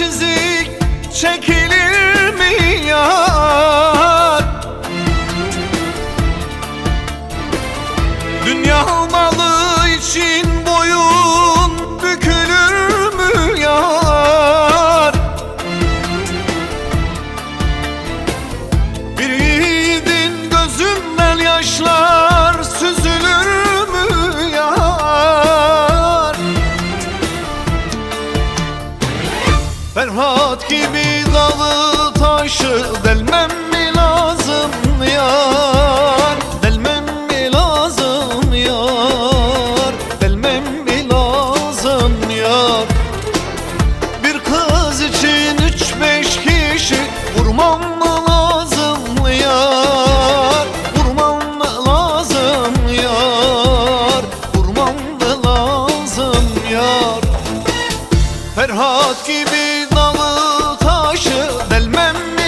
çizik çekilir mi yar? Dünya malı için boyun bükülür mü yar? Bir yiğidin gözünden yaşlar gibi dalı taşı delmem mi lazım yar? Delmem mi lazım yar? Delmem mi lazım yar? Bir kız için üç beş kişi vurmam mı lazım yar? Vurmam mı lazım yar? Vurmam mı lazım yar? Ferhat gibi dalı taşı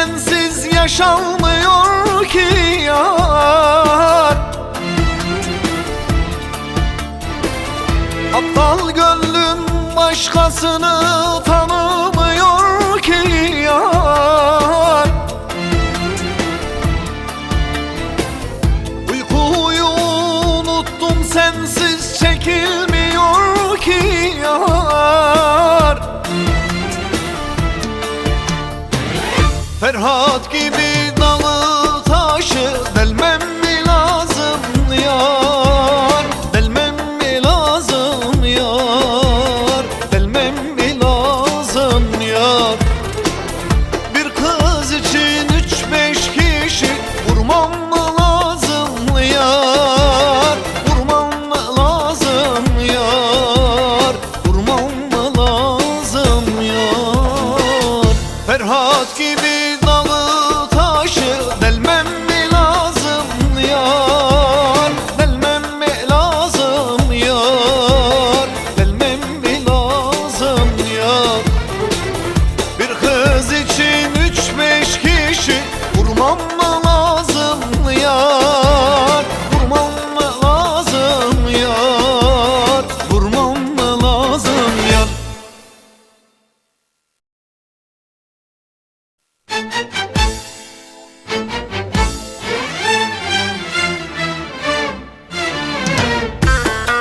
sensiz yaşanmıyor ki yar. Aptal gönlüm başkasını tanımıyor ki yar. Uykuyu unuttum sensiz çekilmiyor yar Ferhat gibi Ferhat gibi dağı